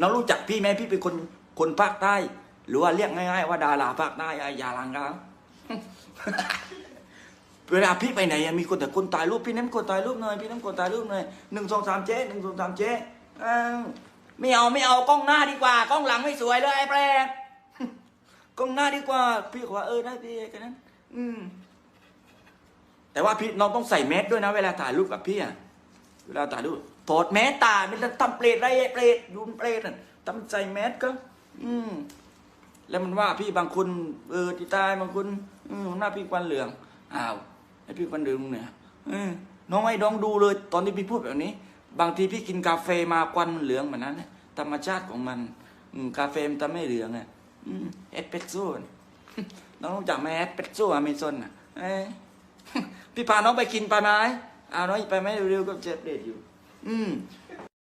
น้องรู้จักพี่ไหมพี่เป็นคนคนภาคใต้ หรือว่าเรียกง่าย ๆ ว่าดาราภาคใต้ไอ้ยาลังครับเวลาพี่ไปไหนมีคนแต่คนถ่ายรูปพี่น้ำคนถ่ายรูปหน่อยพี่น้ำคนถ่ายรูปหน่อยหนึ่งสองสามเจ๊หนึ่งสองสามเจ๊ไม่เอาไม่เอากล้องหน้าดีกว่ากล้องหลังไม่สวยเลยไอ้แปรกล้องหน้าดีกว่า พี่ก็ว่าเออได้พี่แค่นั้น อืม แต่ว่าพี่น้องต้องใส่แมสด้วยนะ เวลาถ่ายรูปกับพี่อะ เวลาถ่ายรูถอดแมสตาไม่ต้องทำเปรตไรเปรตดูเปรตน่ะทำใส่แมสก็ อืม แล้วมันว่าพี่บางคนเออที่ตายบางคนอืมหน้าพี่ควันเหลืองอ้าวไอพี่ควันเหลืองเนี่ยเออน้องไอ้น้องดูเลย ตอนที่พี่พูดแบบนี้ บางทีพี่กินกาแฟมาควันมันเหลืองเหมือนนั้นธรรมชาติของมัน อืมกาแฟมันทำให้เหลืองอะอืมเอสเปรสโซ่น้องรู้จักไหมเอสเปรสโซ่อเมซอนอะเอ้พี่พาน้องไปกินไปไหม เอาน้อยไปไหมเร็วๆก็เจ็บเด็ดอยู่ อืม